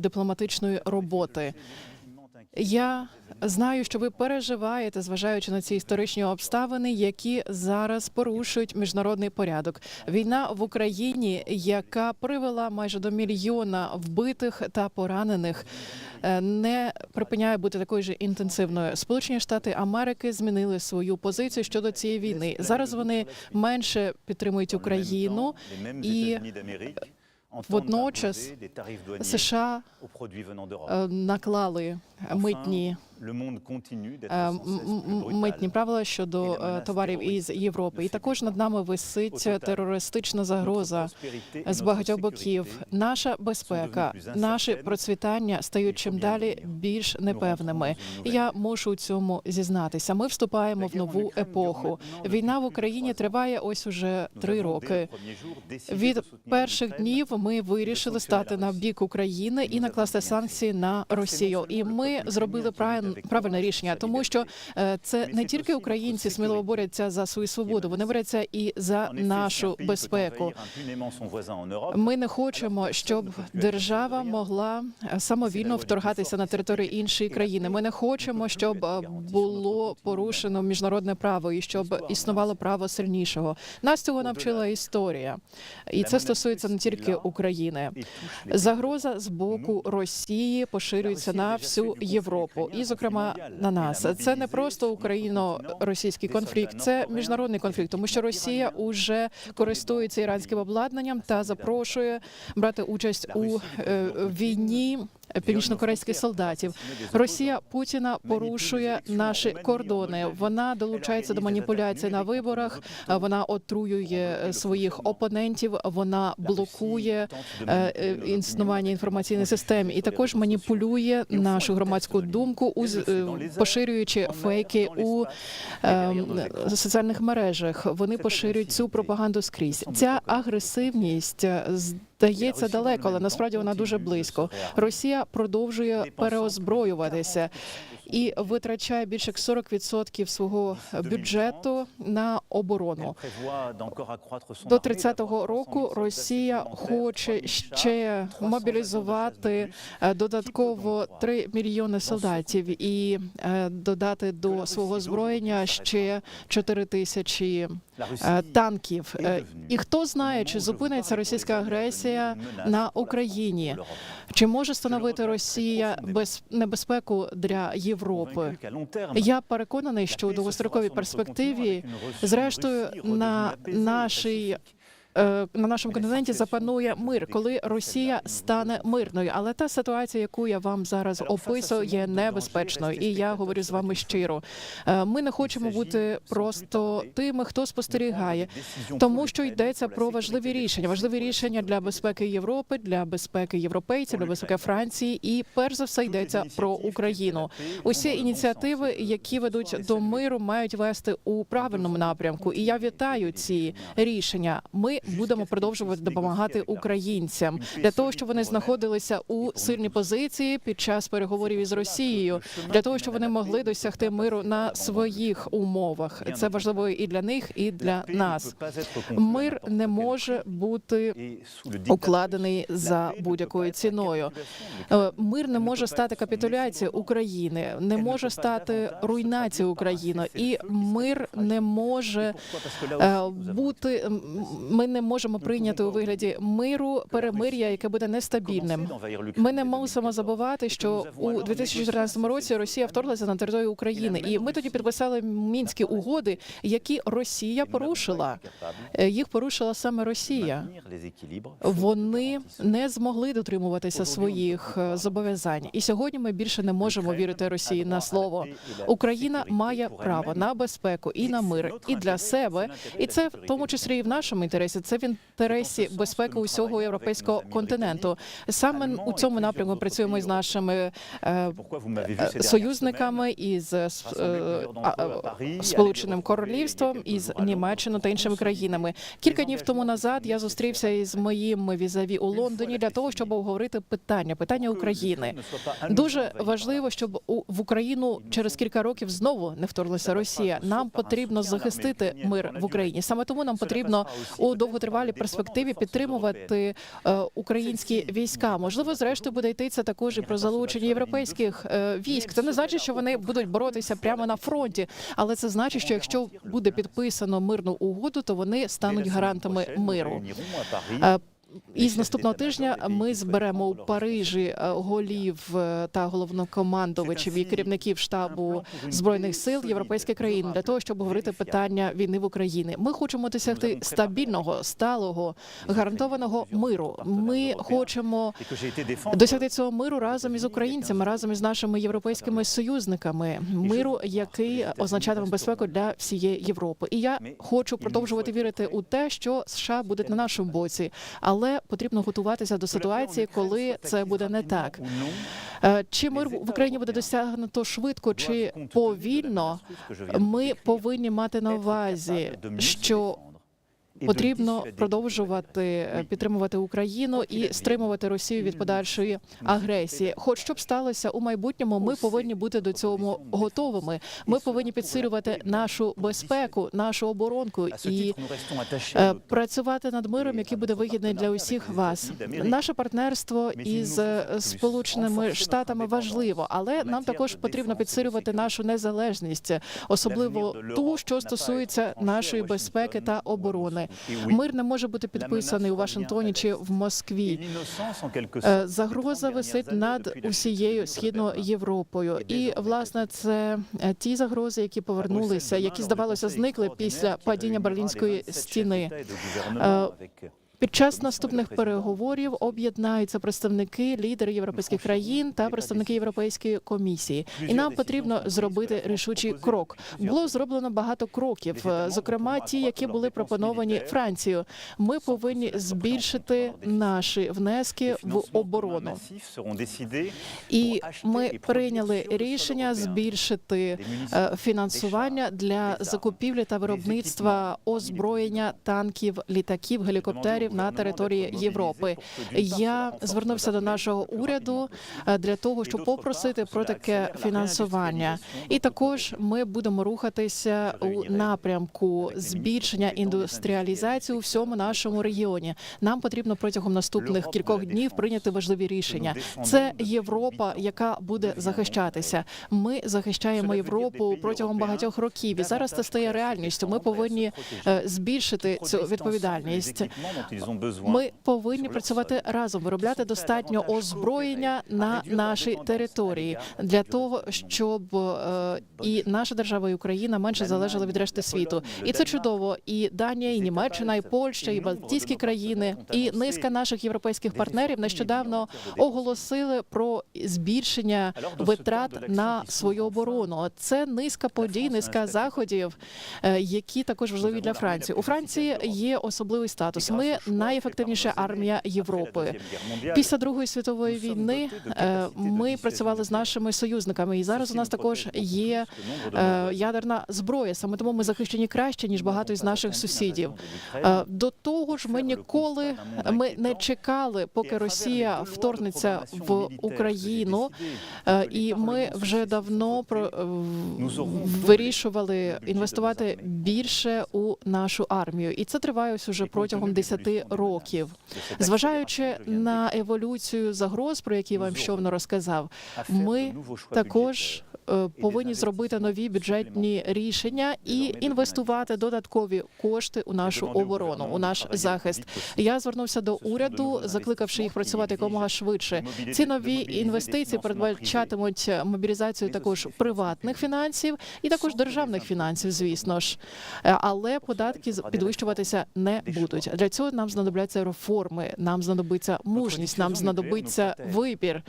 дипломатичної роботи. Я знаю, що ви переживаєте, зважаючи на ці історичні обставини, які зараз порушують міжнародний порядок. Війна в Україні, яка привела майже до мільйона вбитих та поранених, е, не припиняє бути такою ж інтенсивною. Сполучені Штати Америки змінили свою позицію щодо цієї війни. Зараз вони менше підтримують Україну і водночас США е, наклали митні митні правила щодо е, товарів із Європи. І також над нами висить терористична загроза з багатьох боків. Наша безпека, наше процвітання стають чим далі більш непевними. Я мушу у цьому зізнатися. Ми вступаємо в нову епоху. Війна в Україні триває ось уже три роки. Від перших днів ми вирішили стати на бік України і накласти санкції на Росію. І ми зробили правиль- правильне рішення, тому що е, це не тільки українці сміливо борються за свою свободу, вони борються і за нашу безпеку. Ми не хочемо, щоб держава могла е, самовільно вторгатися на територію іншої країни. Ми не хочемо, щоб е, було порушено міжнародне право і щоб існувало право сильнішого. Нас цього навчила історія, і це стосується не тільки України. Загроза з боку Росії поширюється на всю Європу, і зокрема на нас. Це не просто україно-російський конфлікт, це міжнародний конфлікт, тому що Росія уже користується іранським обладнанням та запрошує брати участь у е, війні. Північнокорейських солдатів Росія Путіна порушує наші кордони. Вона долучається до маніпуляцій на виборах. Вона отруює своїх опонентів. Вона блокує е, е, існування інформаційних систем і також маніпулює нашу громадську думку, е, поширюючи фейки у е, соціальних мережах. Вони поширюють цю пропаганду скрізь. Ця агресивність здається далеко, але насправді вона дуже близько. Росія продовжує переозброюватися і витрачає більше як 40% свого бюджету на оборону. До 30-го року Росія хоче ще мобілізувати е, додатково 3 мільйони солдатів і е, додати до свого озброєння ще 4 тисячі е, танків. Е, І хто знає, чи зупиниться російська агресія на Україні? Чи може становити Росія без небезпеку для Європи? Я переконаний, що у довгостроковій перспективі, зрештою, на нашій на нашому континенті запанує мир, коли Росія стане мирною. Але та ситуація, яку я вам зараз описую, є небезпечною, і я говорю з вами щиро. Е, Ми не хочемо бути просто тими, хто спостерігає, тому що йдеться про важливі рішення, важливі рішення для безпеки Європи, для безпеки європейців, для безпеки Франції, і перш за все йдеться про Україну. Усі ініціативи, які ведуть до миру, мають вести у правильному напрямку. І я вітаю ці рішення. Ми будемо продовжувати допомагати українцям для того, щоб вони знаходилися у сильній позиції під час переговорів із Росією, для того, щоб вони могли досягти миру на своїх умовах. Це важливо і для них, і для нас. Мир не може бути укладений за будь-якою ціною. Е, Мир не може стати капітуляцією України, не може стати руйнацією України, і мир не може е, бути. Ми не можемо прийняти у вигляді миру перемир'я, яке буде нестабільним. Ми не мусимо забувати, що у 2014 році Росія вторглася на територію України, і ми тоді підписали мінські угоди, які Росія порушила. Е, Їх порушила саме Росія. Вони не змогли дотримуватися своїх е, зобов'язань, і сьогодні ми більше не можемо вірити Росії на слово. Україна має право на безпеку і на мир, і для себе, і це в тому числі і в нашому інтересі. Це в інтересі безпеки усього європейського континенту. Саме у цьому напрямку працюємо із нашими е, союзниками із е, Сполученим Королівством, із Німеччиною та іншими країнами. Кілька днів тому назад я зустрівся із моїм візаві у Лондоні для того, щоб обговорити питання питання України. Дуже важливо, щоб в Україну через кілька років знову не вторглася Росія. Нам потрібно захистити мир в Україні. Саме тому нам потрібно у довготривалій перспективі підтримувати е, українські війська. Можливо, зрештою буде йтися також і про залучення європейських е, військ. Це не значить, що вони будуть боротися прямо на фронті, але це значить, що якщо буде підписано мирну угоду, то вони стануть гарантами миру. І з наступного тижня ми зберемо у Парижі е, голів е, та головнокомандувачів і керівників штабу збройних сил європейських країн для того, щоб говорити питання війни в Україні. Ми хочемо досягти стабільного, сталого, гарантованого миру. Ми хочемо досягти цього миру разом із українцями, разом із нашими європейськими союзниками. Миру, який означатиме безпеку для всієї Європи. І я хочу продовжувати вірити у те, що США будуть на нашому боці, але потрібно готуватися до ситуації, коли це буде не так. Е, Чи мир в Україні буде досягнуто швидко чи повільно? Ми повинні мати на увазі, що потрібно продовжувати е, підтримувати Україну і стримувати Росію від подальшої агресії. Хоч що б сталося у майбутньому, ми повинні бути до цього готовими. Ми повинні підсилювати нашу безпеку, нашу оборонку і е, працювати над миром, який буде вигідний для усіх вас. Наше партнерство із е, сполученими штатами важливо, але нам також потрібно підсилювати нашу незалежність, особливо ту, що стосується нашої безпеки та оборони. Мир не може бути підписаний у Вашингтоні чи в Москві. Е, Загроза висить над усією східною Європою, і власне це е, ті загрози, які повернулися, які здавалося зникли після падіння берлінської стіни. Під час наступних переговорів об'єднаються представники, лідери європейських країн та представники Європейської комісії. І нам потрібно зробити рішучий крок. Було зроблено багато кроків, е, зокрема ті, які були пропоновані Францією. Ми повинні збільшити наші внески в оборону. І ми прийняли рішення збільшити е, фінансування для закупівлі та виробництва озброєння танків, літаків, гелікоптерів на території Європи. Я звернувся до нашого уряду е, для того, щоб попросити про таке фінансування. І також ми будемо рухатися у напрямку збільшення індустріалізації у всьому нашому регіоні. Нам потрібно протягом наступних кількох днів прийняти важливі рішення. Це Європа, яка буде захищатися. Ми захищаємо Європу протягом багатьох років. І зараз це стає реальністю. Ми повинні е, збільшити цю відповідальність. Ми повинні працювати разом, виробляти достатньо озброєння на нашій території для того, щоб е, і наша держава, і Україна менше залежали від решти світу. І це чудово. І Данія, і Німеччина, і Польща, і Балтійські країни, і низка наших європейських партнерів нещодавно оголосили про збільшення витрат на свою оборону. Це низка подій, низка заходів, е, які також важливі для Франції. У Франції є особливий статус. Ми найефективніша армія Європи. Після другої світової війни е, ми працювали з нашими союзниками, і зараз у нас також є е, ядерна зброя. Саме тому ми захищені краще ніж багато із наших сусідів. Е, До того ж, ми ніколи ми не чекали, поки Росія вторгнеться в Україну, і ми вже давно вирішували інвестувати більше у нашу армію, і це триває ось уже протягом 10 років. Зважаючи на еволюцію загроз, про які вам щойно розказав, ми також е, повинні зробити нові бюджетні рішення і інвестувати додаткові кошти у нашу оборону, у наш захист. Я звернувся до уряду, закликавши їх працювати якомога швидше. Ці нові інвестиції передбачатимуть мобілізацію також приватних фінансів і також державних фінансів, звісно ж, Е, але податки підвищуватися не будуть. Для цього нам знадобляться реформи, нам знадобиться мужність, нам знадобиться вибір.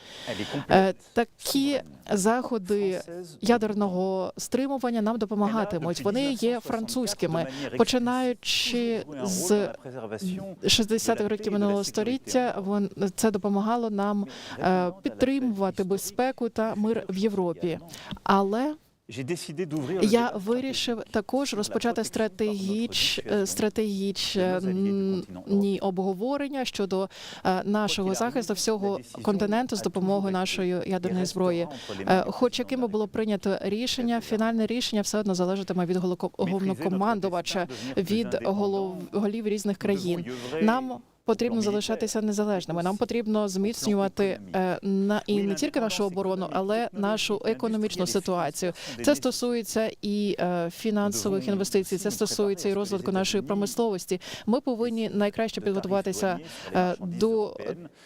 Е, Такі заходи ядерного стримування нам допомагатимуть. Вони є французькими, починаючи з 60-х років минулого століття. Це допомагало нам е, підтримувати безпеку та мир в Європі. Але Я вирішив також розпочати стратегіч, е, стратегічні обговорення щодо е, нашого захисту всього континенту з допомогою нашої ядерної зброї. Е, Хоч якими було прийнято рішення, фінальне рішення все одно залежатиме від головнокомандувача, від голов голів різних країн. Нам Потрібно залишатися незалежними. Нам потрібно зміцнювати е, на і не тільки нашу оборону, але нашу економічну ситуацію. Це стосується і е, фінансових інвестицій. Це стосується і розвитку нашої промисловості. Ми повинні найкраще підготуватися е, до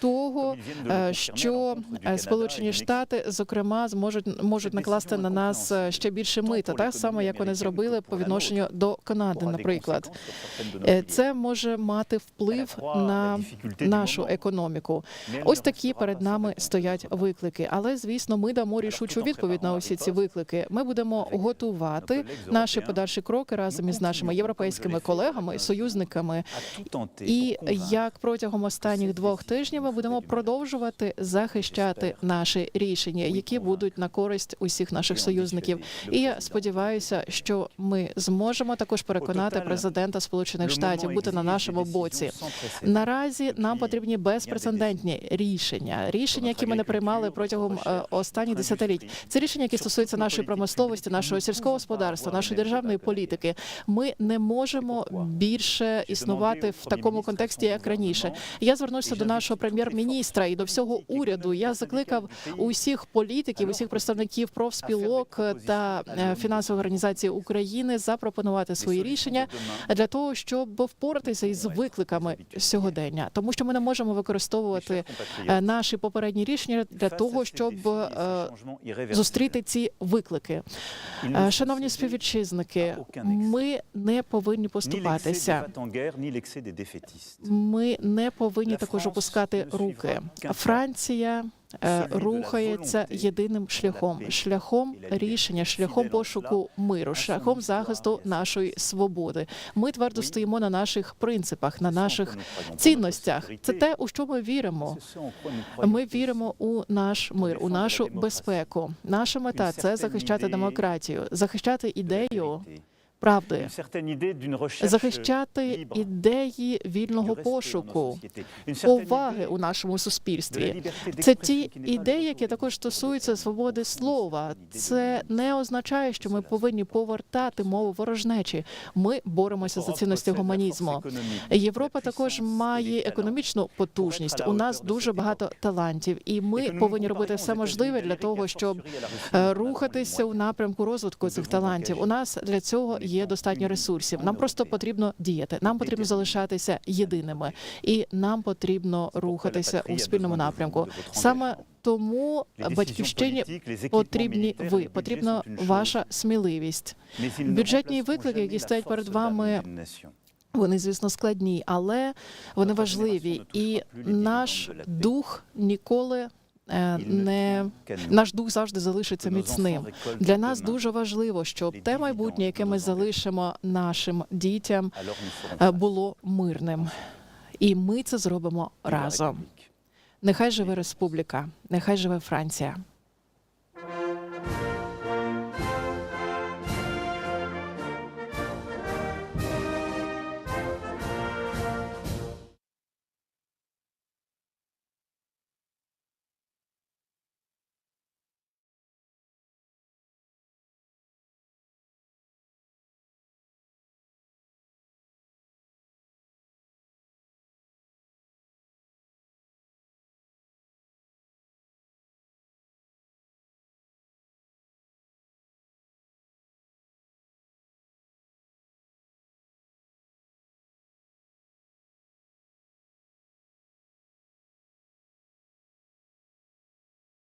того, е, що е, Сполучені Штати, зокрема, зможуть можуть накласти на нас е, ще більше мита, так само як вони зробили по відношенню до Канади, наприклад. Е, Це може мати вплив на нашу економіку. Ось такі перед нами стоять виклики. Але звісно, ми дамо рішучу відповідь на усі ці виклики. Ми будемо готувати наші подальші кроки разом із нашими європейськими колегами, союзниками. І як протягом останніх двох тижнів ми будемо продовжувати захищати наші рішення, які будуть на користь усіх наших союзників. І я сподіваюся, що ми зможемо також переконати президента Сполучених Штатів бути на нашому боці. Наразі нам потрібні безпрецедентні рішення, рішення, які ми не приймали протягом е, останніх десятиліть. Це рішення, які стосуються нашої промисловості, нашого сільського господарства, нашої державної політики. Ми не можемо більше існувати в такому контексті, як раніше. Я звернувся до нашого прем'єр-міністра і до всього уряду. Я закликав усіх політиків, усіх представників профспілок та е, фінансової організації України запропонувати свої рішення для того, щоб впоратися із викликами сьогодення, тому що ми не можемо використовувати е, наші попередні рішення для того, щоб е, зустріти ці виклики. Е, Шановні співвітчизники, ми не повинні поступатися. Ми не повинні також опускати руки. Франція рухається єдиним шляхом шляхом рішення, шляхом пошуку миру, шляхом захисту нашої свободи. Ми твердо стоїмо на наших принципах, на наших цінностях. Це те, у що ми віримо. Ми віримо у наш мир, у нашу безпеку. Наша мета це захищати демократію, захищати ідею правди, захищати ідеї вільного пошуку, поваги у нашому суспільстві. Це ті ідеї, які також стосуються свободи слова. Це не означає, що ми повинні повертати мову ворожнечі. Ми боремося за цінності гуманізму. Європа також має економічну потужність. У нас дуже багато талантів, і ми повинні робити все можливе для того, щоб е, рухатися у напрямку розвитку цих талантів. У нас для цього є достатньо ресурсів. Нам просто потрібно діяти. Нам потрібно залишатися єдиними, і нам потрібно рухатися у спільному напрямку. Саме тому батьківщині потрібні ви, потрібна ваша сміливість. Бюджетні виклики, які стоять перед вами, вони, звісно, складні, але вони важливі. І наш дух ніколи не наш дух завжди залишиться міцним. Для нас дуже важливо, щоб те майбутнє, яке ми залишимо нашим дітям, е, було мирним. І ми це зробимо разом. Нехай живе республіка, нехай живе Франція.